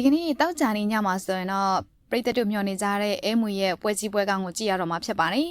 ဒီကနေ့တောက်ကြနေညမှာဆိုရင်တော့ပြည်သက်တို့မျှော်နေကြတဲ့အဲမွေရဲ့ပွဲကြီးပွဲကောင်းကိုကြည့်ရတော့မှာဖြစ်ပါတယ်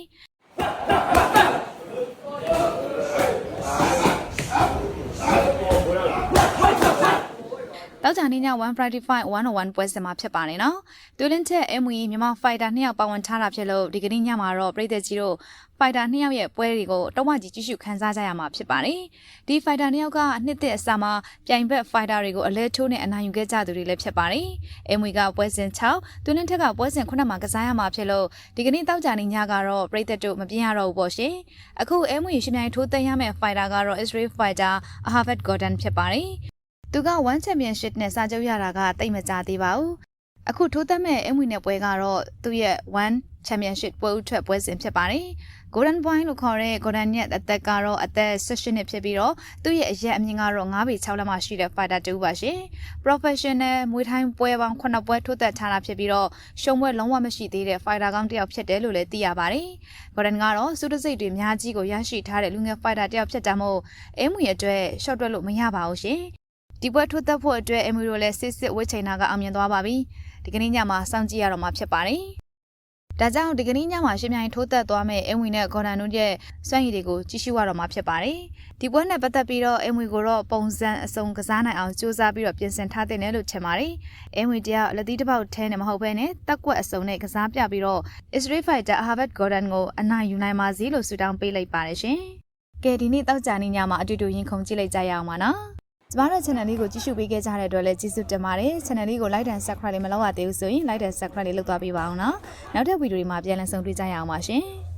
တောက်ကြနေည155 101ပွဲစဉ်မှာဖြစ်ပါတယ်နော်။တူလင်းချက်အမွေမြန်မာဖိုက်တာနှစ်ယောက်ပါဝင်ထားတာဖြစ်လို့ဒီကနေ့ညမှာတော့ပြည်သက်ကြီးတို့ဖိုက်တာနှစ်ယောက်ရဲ့ပွဲတွေကိုတော့မကြီးကြည့်ရှုခန်းစားကြရမှာဖြစ်ပါတယ်။ဒီဖိုက်တာနှစ်ယောက်ကနှစ်သက်အစမှာပြိုင်ဘက်ဖိုက်တာတွေကိုအလဲထိုးနဲ့အနိုင်ယူခဲ့ကြသူတွေလည်းဖြစ်ပါတယ်။အမွေကပွဲစဉ်6တူလင်းထက်ကပွဲစဉ်9မှာကစားရမှာဖြစ်လို့ဒီကနေ့တောက်ကြနေညကတော့ပြည်သက်တို့မပြင်းရတော့ဘူးပေါ့ရှင်။အခုအမွေရှင်မြိုင်ထိုးသိမ်းရမယ့်ဖိုက်တာကတော့ Israel Fighter Harvard Gordon ဖြစ်ပါတယ်။ သူက1 championship နဲ့စာချုပ်ရတာကတိတ်မကြသေးပါဘူး။အခုထိုးသက်မဲ့အမွေနဲ့ပွဲကတော့သူ့ရဲ့1 championship ပွဲဥထွက်ပွဲစဉ်ဖြစ်ပါတယ်။ Golden Point လို့ခေါ်တဲ့ Golden ရဲ့အသက်ကတော့အသက်16နှစ်ဖြစ်ပြီးတော့သူ့ရဲ့အရက်အမြင့်ကတော့9ပေ6လက်မှရှိတဲ့ fighter တူပါရှင်။ Professional မွေးထိုင်းပွဲပေါင်း9ပွဲထိုးသက်ထားတာဖြစ်ပြီးတော့ရှုံးပွဲလုံးဝမရှိသေးတဲ့ fighter ကောင်းတစ်ယောက်ဖြစ်တယ်လို့လည်းသိရပါတယ်။ Golden ကတော့စူးတစိတ်တွေအများကြီးကိုရရှိထားတဲ့လူငယ် fighter တစ်ယောက်ဖြစ်တာမို့အမွေအတွက် short တွက်လို့မရပါဘူးရှင်။ ဒီပွဲထိုးသက်ဖို့အတွက်အမီရိုလည်းစစ်စစ်ဝစ်ချိန်တာကအောင်မြင်သွားပါပြီ။ဒီကနေ့ညမှာစောင့်ကြည့်ရတော့မှာဖြစ်ပါတယ်။ဒါကြောင့်ဒီကနေ့ညမှာရှင်မြိုင်ထိုးသက်သွားမဲ့အင်ဝီနဲ့ဂေါ်ဒန်တို့ရဲ့စွမ်းရည်တွေကိုကြည့်ရှုရတော့မှာဖြစ်ပါတယ်။ဒီပွဲနဲ့ပတ်သက်ပြီးတော့အင်ဝီကိုတော့ပုံစံအစုံကစားနိုင်အောင်စူးစမ်းပြီးတော့ပြင်ဆင်ထားတဲ့နယ်လို့ထင်ပါတယ်။အင်ဝီတယောက်လက်သီးတစ်ပေါက်ထဲနဲ့မဟုတ်ဘဲနဲ့တက်ကွက်အစုံနဲ့ကစားပြပြီးတော့ Israel Fighter Harvard Gordon ကိုအနိုင်ယူနိုင်ပါစေလို့ဆုတောင်းပေးလိုက်ပါတယ်ရှင်။ကဲဒီနေ့တောက်ကြနေညမှာအတူတူရင်ခုန်ကြည့်လိုက်ကြရအောင်ပါနော်။ ကျမတို့ channel လေးကိုကြည့်ရှုပေးခဲ့ကြတဲ့အတွက်လည်းကျေးဇူးတင်ပါတယ် channel လေးကို like and subscribe လေးမလုပ်ရသေးဘူးဆိုရင် like and subscribe လေးလုပ်သွားပေးပါအောင်နော်နောက်ထပ်ဗီဒီယိုတွေမှာပြန်လည်ဆုံတွေ့ကြရအောင်ပါရှင်